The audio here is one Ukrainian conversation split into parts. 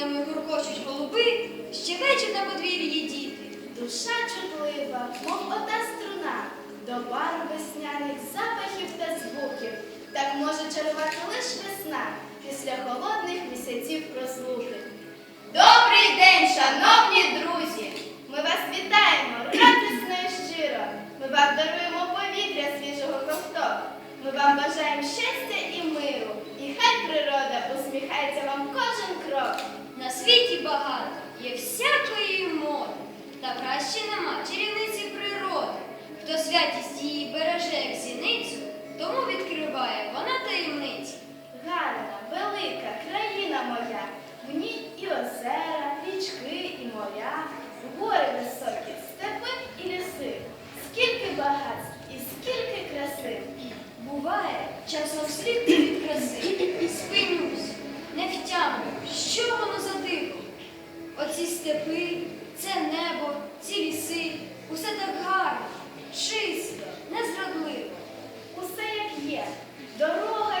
вікнами гуркочуть голуби, щебечуть на подвір'ї діти. Душа чутлива, мов ота струна, до бару весняних запахів та звуків. Так може чарувати лиш весна після холодних місяців розлуки. Добрий день, шановні друзі! Ми вас вітаємо радісно і щиро. Ми вам даруємо повітря свіжого ковток. Ми вам бажаємо щастя і миру. І хай природа усміхається вам кожен крок. На світі багато є всякої моди, та краще нема чарівниці природи. Хто святість її береже, як зіницю, тому відкриває вона таємниці. Гарна, велика країна моя, в ній і озера, річки, і моря, гори високі, степи і ліси. Скільки багатств і скільки краси. Буває, часом сліпну від краси, спинюсь, не втямлю, що воно за диво. Оці степи, це небо, ці ліси, усе так гарно, чисто, незрадливо. Усе як є, дорога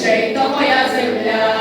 з плечей, то моя земля,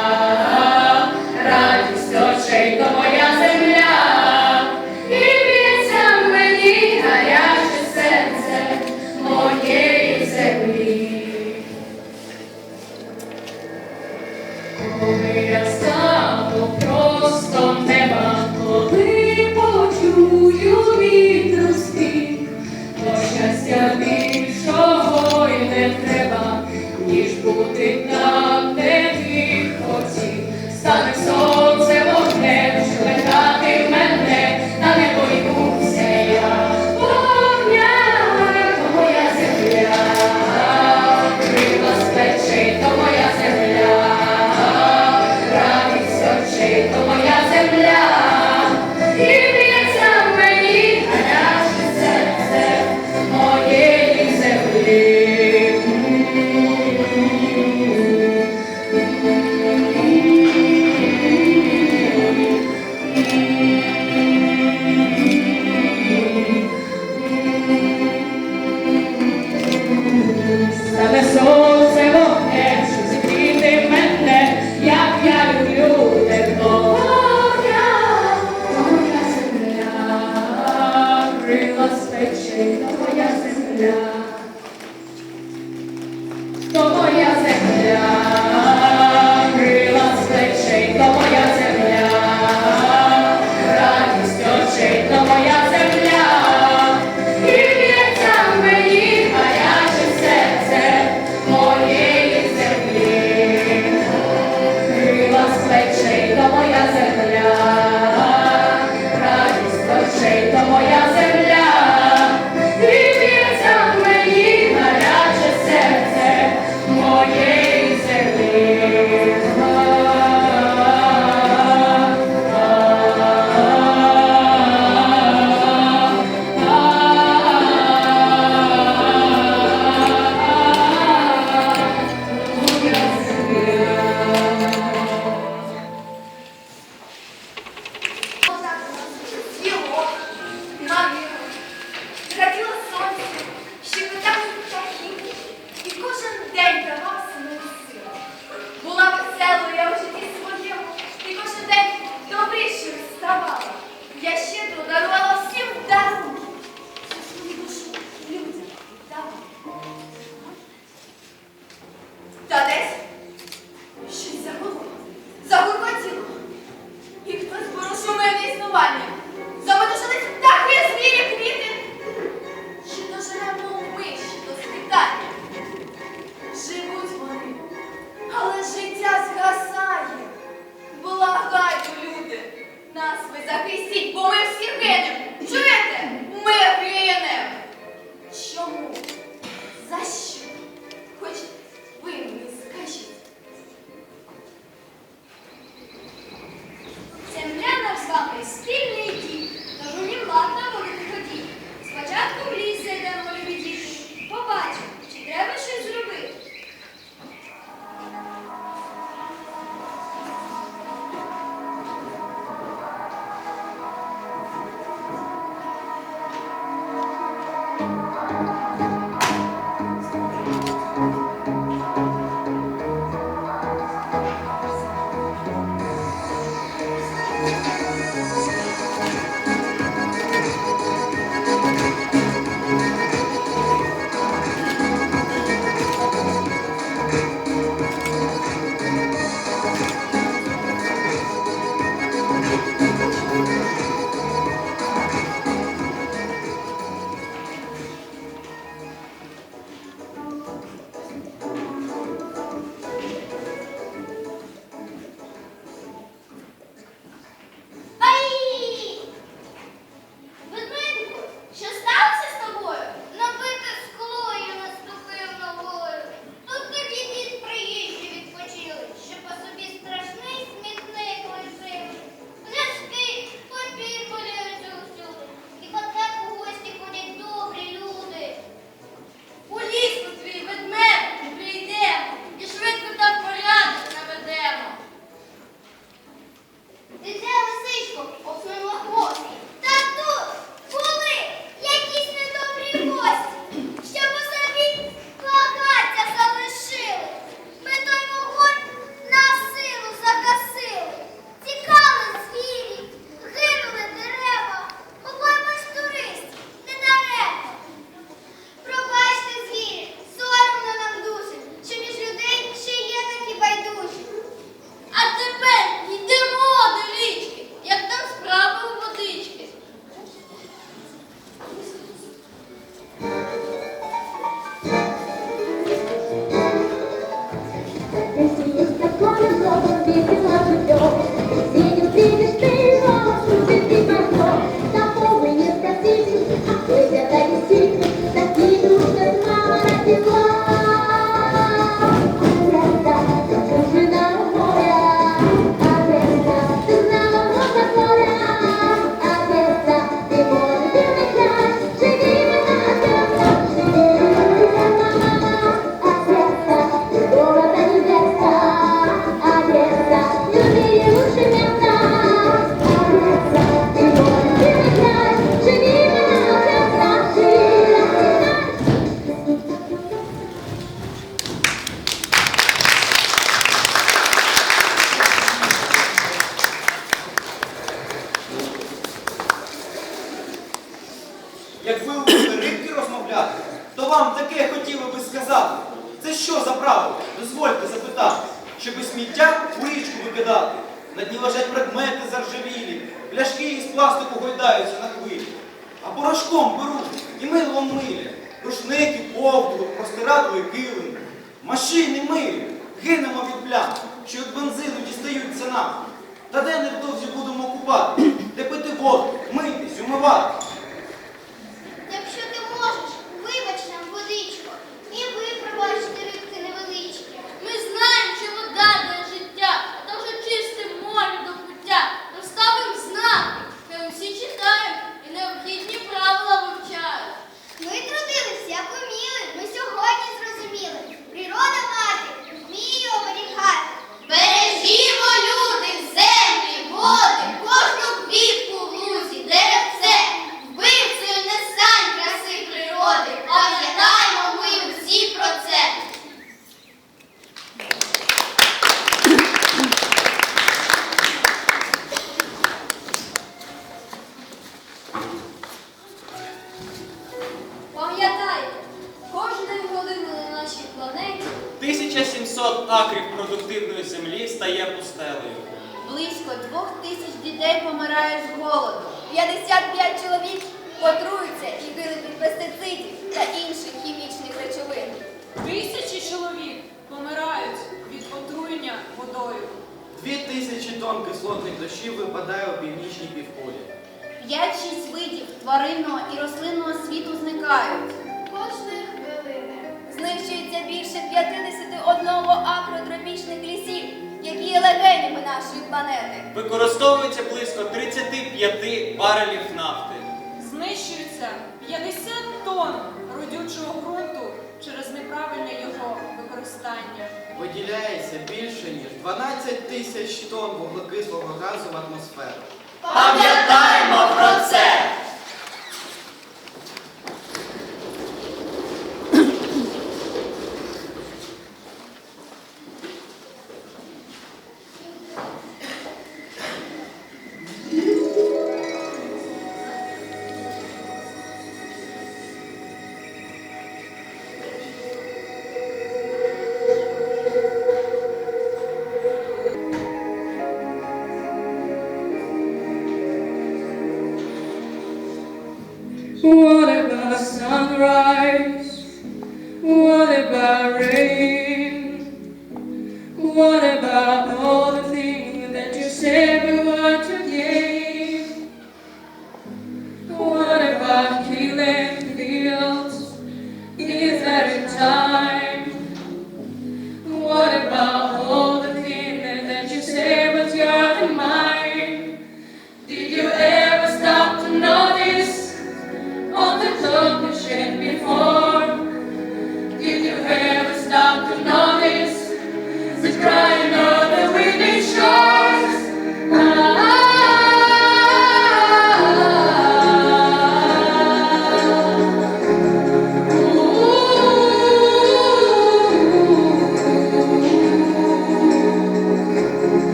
сміття у річку викидати. На дні лежать предмети заржавілі, пляшки із пластику гойдаються на хвилі. А порошком беруть і милом милі, рушники, ковдру, простирадли килим. Машини милі, гинемо від плям, що від бензину дістаються нам. Та де невдовзі будемо купати, де пити воду, митись, умивати. Двох тисяч дітей помирає з голоду. 55 чоловік потруються і гинуть від пестицидів та інших хімічних речовин. Тисячі чоловік помирають від отруєння водою. Дві тисячі тонн кислотних дощів випадає у північній півкулі. 5-6 видів тваринного і рослинного світу зникають. Кожної хвилини. Знищується більше 51 акру тропічних лісів, є легенями нашої планети. Використовується близько 35 барелів нафти. Знищується 50 тонн родючого ґрунту через неправильне його використання. Виділяється більше ніж 12 тисяч тонн вуглекислого газу в атмосферу. Пам'ятаємо про це! What about sunrise? What about rain? What about all the things that you said